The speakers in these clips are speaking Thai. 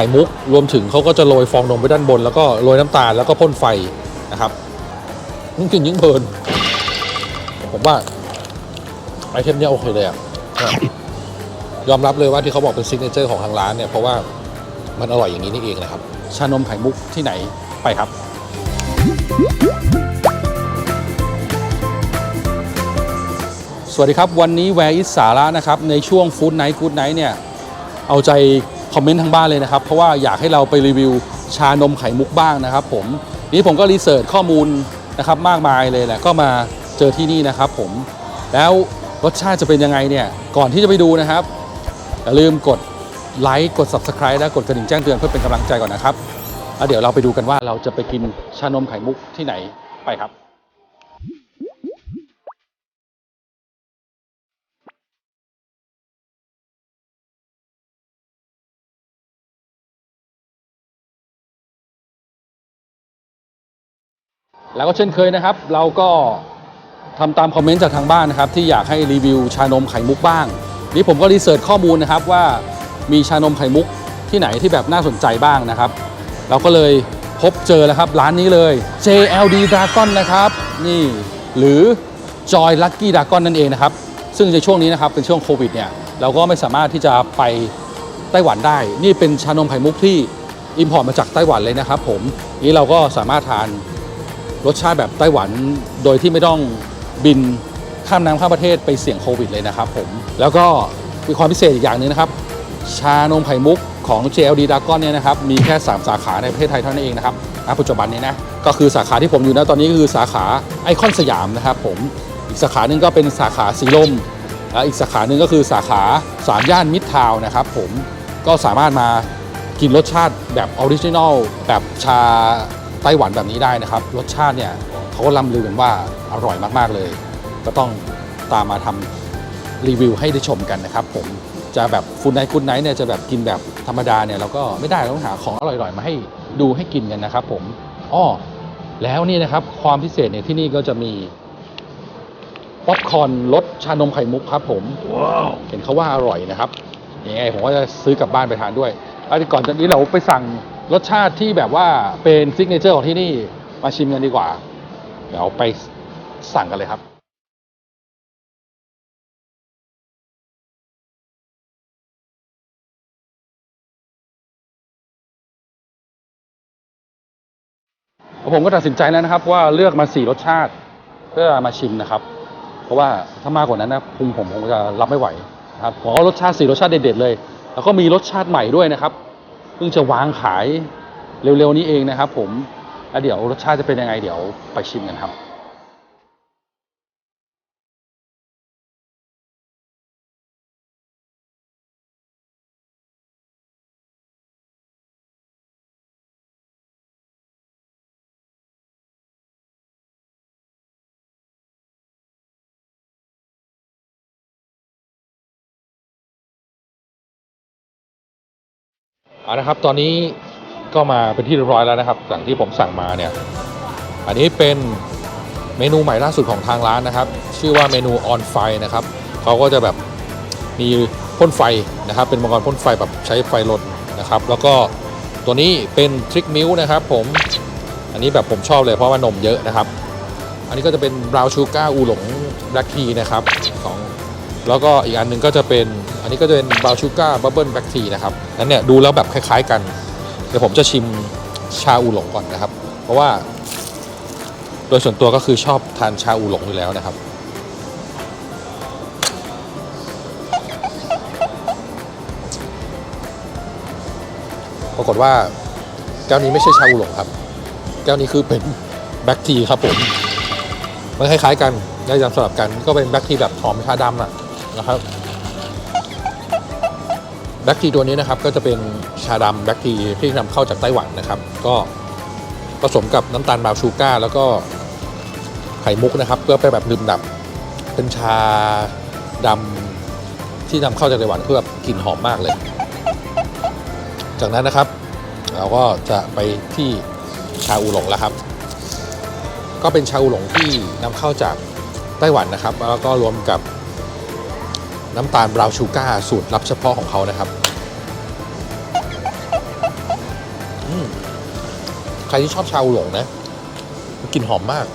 ข่มุก รวมถึงเขาก็จะโรยฟองนมไปด้านบน แล้วก็โรยน้ำตาลแล้วก็พ่นไฟนะครับยิ่งกินยิ่งเพลิน ผมว่าไอเทมเนี้ยโอเคเลยอะยอมรับเลยว่าที่เขาบอกเป็นซิกเนเจอร์ของทางร้านเนี่ยเพราะว่ามันอร่อยอย่างนี้นี่เองนะครับ ชานมไข่มุกที่ไหนไปครับ สวัสดีครับวันนี้แวร์อิสสาระนะครับ ในช่วงฟู้ดไนท์กู๊ดไนท์เนี่ย เอาใจ คอมเมนต์ทางบ้านเลยนะครับ เพราะว่าอยากให้เราไปรีวิวชานมไข่มุกบ้างนะครับผมนี่ผมก็รีเสิร์ชข้อมูลนะครับมากมายเลยแหละก็มาเจอที่นี่นะครับ ผมแล้วรสชาติจะเป็นยังไงเนี่ยก่อนที่จะไปดูนะครับอย่าลืมกดไลค์กด Subscribe และกดกระดิ่งแจ้งเตือนเพื่อเป็นกำลังใจก่อนนะครับแล้วเดี๋ยวเราไปดูกันว่าเราจะไปกินชานมไข่มุกที่ไหนไปครับ แล้วก็เช่นเคยนะครับ เราก็ทำตามคอมเมนต์จากทางบ้านนะครับ ที่อยากให้รีวิวชานมไข่มุกบ้าง นี่ผมก็รีเสิร์ชข้อมูลนะครับว่ามีชานมไข่มุกที่ไหนที่แบบน่าสนใจบ้างนะครับ เราก็เลยพบเจอแล้วครับร้านนี้เลย JLD Dragon นะครับนี่หรือ Joy Lucky Dragon นั่นเองนะครับ ซึ่งในช่วงนี้นะครับเป็นช่วงโควิดเนี่ยเราก็ไม่สามารถที่จะไปไต้หวันได้ นี่เป็นชานมไข่มุกที่อิมพอร์ตมาจากไต้หวันเลยนะครับผมนี่เราก็สามารถทาน รสชาติแบบไต้หวันโดยที่ไม่ต้องบินข้ามน้ำข้ามประเทศไปเสี่ยงโควิดเลยนะครับผมแล้วก็มีความพิเศษอีกอย่างนึงนะครับ ชานมไข่มุกของ JLD Dragon เนี่ยนะครับมีแค่ 3 สาขาในประเทศไทยเท่านั้นเองนะครับณปัจจุบันนี้นะก็คือสาขาที่ผมอยู่นะตอนนี้ก็คือสาขาไอคอนสยามนะครับผมอีกสาขาหนึ่งก็เป็นสาขาสีลมและอีกสาขาหนึ่งก็คือสาขาสามย่านมิตรทาวน์นะครับผมก็สามารถมากินรสชาติแบบออริจินอลแบบชา ไต้หวันแบบนี้ได้นะครับ รสชาติเนี่ยเขาก็ล่ำลือกันว่าอร่อยมากๆเลย ก็ต้องตามมาทำรีวิวให้ได้ชมกันนะครับ ผมจะแบบฟูดไนท์กูดไนท์เนี่ยจะแบบกินแบบธรรมดาเนี่ยเราก็ไม่ได้เราต้องหาของอร่อยๆ มาให้ดูให้กินกันนะครับ ผมอ้อแล้วนี่นะครับ ความพิเศษเนี่ยที่นี่ก็จะมีป๊อปคอร์นรสชานมไข่มุกครับ ผมเห็นเขาว่าอร่อยนะครับยังไงผมก็จะซื้อกลับบ้านไปทานด้วยแล้วก่อนจากนี้เราไปสั่ง รสชาติที่แบบว่าเป็นซิกเนเจอร์ของที่นี่มาชิมกันดีกว่า เดี๋ยวไปสั่งกันเลยครับ ผมก็ตัดสินใจแล้วนะครับว่าเลือกมาสี่รสชาติเพื่อมาชิมนะครับ เพราะว่าถ้ามากกว่านั้นนะพุงผมคงจะรับไม่ไหวนะครับผมเอรสชาติสี่รสชาติเด็ดๆเลย แล้วก็มีรสชาติใหม่ด้วยนะครับ พิ่งจะวางขายเร็วๆนี้เองนะครับผมแล้วเดี๋ยวรสชาติจะเป็นยังไงเดี๋ยวไปชิมกันครับ เอาละครับตอนนี้ก็มาเป็นที่เรียบร้อยแล้วนะครับอย่งที่ผมสั่งมาเนี่ยอันนี้เป็นเมนูใหม่ล่าสุดของทางร้านนะครับ ชื่อว่าเมนู on fire นะครับเขาก็จะแบบมีพ่นไฟนะครับ เป็นมังกรพ่นไฟแบบใช้ไฟลนนะครับ แล้วก็ตัวนี้เป็นทริกมิลนะครับผมอันนี้แบบผมชอบเลยเพราะว่านมเยอะนะครับ อันนี้ก็จะเป็นบราวชูการ์อูหลงแบล็กทีนะครับของ แล้วก็อีกอันหนึ่งก็จะเป็นอันนี้ก็จะเป็นบาวชูการ์บับเบิลแบ็กทีนะครับนั้นเนี่ยดูแล้วแบบคล้าย ๆ กัน เดี๋ยวผมจะชิมชาอูหลงก่อนนะครับ เพราะว่า โดยส่วนตัวก็คือชอบทานชาอูหลงอยู่แล้วนะครับ ปรากฏว่าแก้วนี้ไม่ใช่ชาอูหลงครับ แก้วนี้คือเป็นแบ็กทีครับผมมันคล้ายๆกันได้ยำสลับกันก็เป็นแบ็กทีแบบหอมชาดำอะ นะครับแบล็กทีตัวนี้นะครับก็จะเป็นชาดำแบล็กทีที่นำเข้าจากไต้หวันนะครับ ก็ผสมกับน้ำตาลบาวน์ชูการ์แล้วก็ไข่มุกนะครับ เพื่อไปแบบดื่มดับ เป็นชาดำที่นำเข้าจากไต้หวันเพื่อแบบกลิ่นหอมมากเลย จากนั้นนะครับ เราก็จะไปที่ชาอูหลงแล้วครับ ก็เป็นชาอูหลงที่นำเข้าจากไต้หวันนะครับ แล้วก็รวมกับ น้ำตาลบราวน์ชูการ์สูตรลับเฉพาะของเขานะครับใครที่ชอบชาอูหลงนะกลิ่นหอมมาก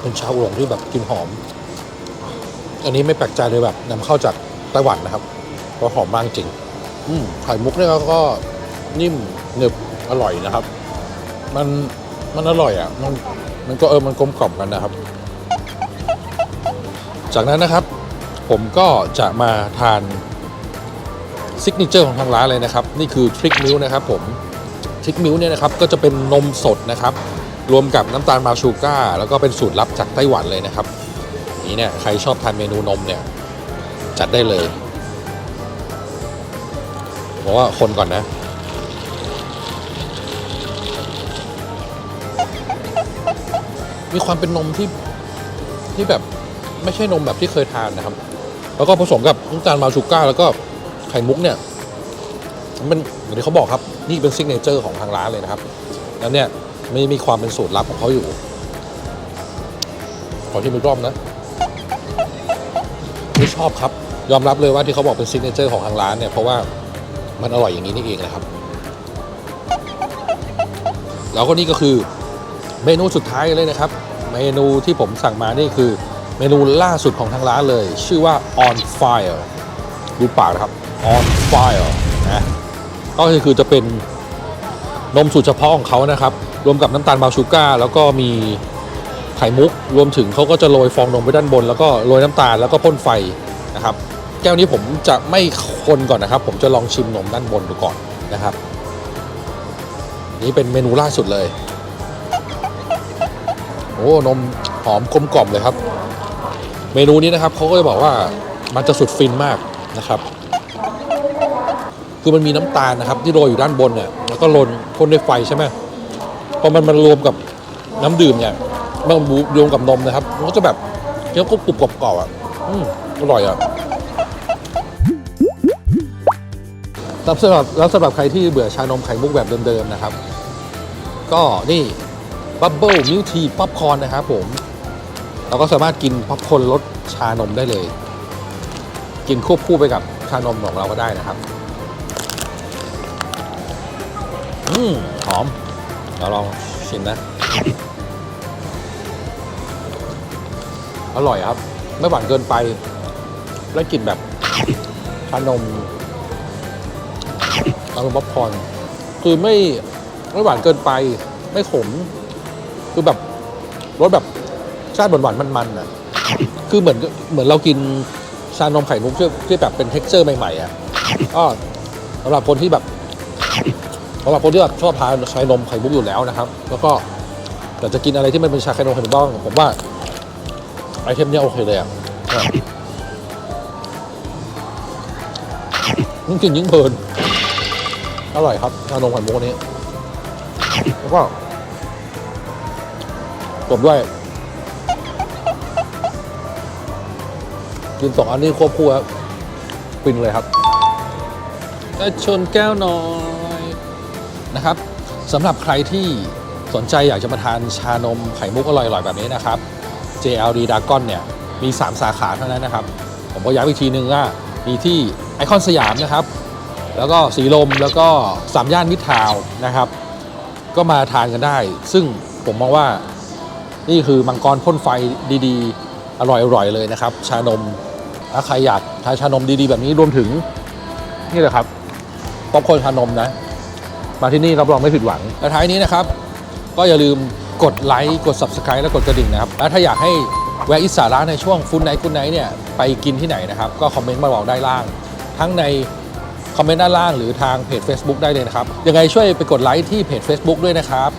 เป็นชาอูหลงที่แบบกลิ่นหอม อันนี้ไม่แปลกใจเลยแบบนำเข้าจากไต้หวันนะครับเพราะหอมมากจริงอืไข่มุกเนี่ยก็นิ่มหนึบอร่อยนะครับ มันมันอร่อยอะมันมันก็เออมันกลมกล่อมกันนะครับ จากนั้นนะครับ ผมก็จะมาทานซิกเนเจอร์ของทางร้านเลยนะครับ นี่คือทริกมิลนะครับผมทริกมิลเนี่ยนะครับก็จะเป็นนมสดนะครับ รวมกับน้ำตาลมาชูก้า แล้วก็เป็นสูตรลับจากไต้หวันเลยนะครับ นี่เนี่ยใครชอบทานเมนูนมเนี่ย จัดได้เลยบอกว่าคนก่อนนะมีความเป็นนมที่ที่แบบไม่ใช่นมแบบที่เคยทานนะครับ แล้วก็ผสมกับน้ำตาลมาชูก้า แล้วก็ไข่มุกเนี่ยมันอย่างที่เขาบอกครับนี่เป็นซิกเนเจอร์ของทางร้านเลยนะครับแล้วเนี่ยไม่มีความเป็นสูตรลับของเขาอยู่ขอที่มือกล้อมนะไม่ชอบครับ ยอมรับเลยว่าที่เขาบอกเป็นซิกเนเจอร์ของทางร้านเนี่ยเพราะว่ามันอร่อยอย่างนี้นี่เองนะครับ แล้วก็นี่ก็คือเมนูสุดท้ายเลยนะครับ เมนูที่ผมสั่งมานี่คือ เมนูล่าสุดของทางร้านเลย ชื่อว่า on fire ดูปากนะครับ on fire นะก็คือจะเป็นนมสูตรเฉพาะของเขานะครับ รวมกับน้ำตาลบาชูก้า แล้วก็มีไข่มุก รวมถึงเขาก็จะโรยฟองนมไว้ด้านบน แล้วก็โรยน้ำตาลแล้วก็พ่นไฟนะครับ แก้วนี้ผมจะไม่คนก่อนนะครับ ผมจะลองชิมนมด้านบนดูก่อนนะครับ นี่เป็นเมนูล่าสุดเลย โอ้ นมหอมกลมกล่อมเลยครับ เมนูนี้นะครับเขาก็จะบอกว่ามันจะสุดฟินมากนะครับ คือมันมีน้ำตาลนะครับ ที่โรยอยู่ด้านบนเนี่ยแล้วก็ลนพ่นด้วยไฟใช่ไหมพอมันมันรวมกับน้ำดื่มเนี่ยมันรวมกับนมนะครับมันก็จะแบบเคี้ยวกรุบกรุบกรอบๆอะอืมอร่อยอะแล้วสำหรับแล้วสำหรับใครที่เบื่อชานมไข่มุกแบบเดิมๆนะครับ ก็นี่บับเบิลมิลทีป๊อปคอร์นนะครับผม เราก็สามารถกินป๊อปคอร์นรสชานมได้เลย กินควบคู่ไปกับชานมของเราก็ได้นะครับ อืมหอมเราลองชิมนะ อร่อยครับ ไม่หวานเกินไป และกลิ่นแบบชานมชานมป๊อปคอร์นคือไม่ไม่หวานเกินไป ไม่ขม คือแบบรสแบบ ชาติหวานๆมันๆอะคือเหมือนเหมือนเรากินชานมไข่มุกที่ที่แบบเป็นเท็กเจอร์ใหม่ๆอะก็สำหรับคนที่แบบสำหรับคนที่แบบชอบทานชานมไข่มุกอยู่แล้วนะครับ แล้วก็แต่จะกินอะไรที่มันเป็นชาไข่นมไข่มุกบ้างผมว่าไอเทมเนี้ยโอเคเลยอะยิ่งกินยิ่งเพลินอร่อยครับชานมไข่มุกนนี้ แล้วก็จบด้วย กินสองอันนี้ควบคู่ครับฟินเลยครับชนแก้วน้อยนะครับสำหรับใครที่สนใจอยากจะมาทานชานมไข่มุกอร่อยๆ แบบนี้นะครับ JLD Dragon เนี่ย มี 3 สาขาเท่านั้นนะครับ ผมก็ย้ำอีกทีนึงว่ามีที่ไอคอนสยามนะครับ แล้วก็สีลมแล้วก็สามย่านมิทาวนะครับ ก็มาทานกันได้ ซึ่งผมมองว่านี่คือมังกรพ่นไฟดีๆ อร่อยๆ เลยนะครับ ชานม ถ้าใครอยากทานชานมดีๆแบบนี้รวมถึงนี่แหละครับป๊อปคอร์นชานมนะ มาที่นี่รับรองไม่ผิดหวังและท้ายนี้นะครับ ก็อย่าลืมกดไลค์กด Subscribe และกดกระดิ่งนะครับ และถ้าอยากให้แวะอิสาระในช่วงฟุตไนท์ฟุตไนท์เนี่ยไปกินที่ไหนนะครับ ก็คอมเมนต์มาบอกได้ล่าง ทั้งในคอมเมนต์ด้านล่างหรือทางเพจ Facebook ได้เลยนะครับ ยังไงช่วยไปกดไลค์ที่เพจ Facebook ด้วยนะครับ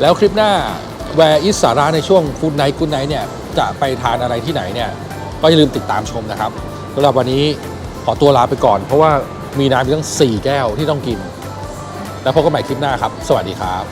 แล้วคลิปหน้าแวร์อิสาระในช่วงฟูดไนท์กูไนท์เนี่ยจะไปทานอะไรที่ไหนเนี่ย ก็อย่าลืมติดตามชมนะครับสำหรับวันนี้ขอตัวลาไปก่อน เพราะว่ามีน้ำอีกตั้ง 4 แก้วที่ต้องกิน แล้วพบกันใหม่คลิปหน้าครับ สวัสดีครับ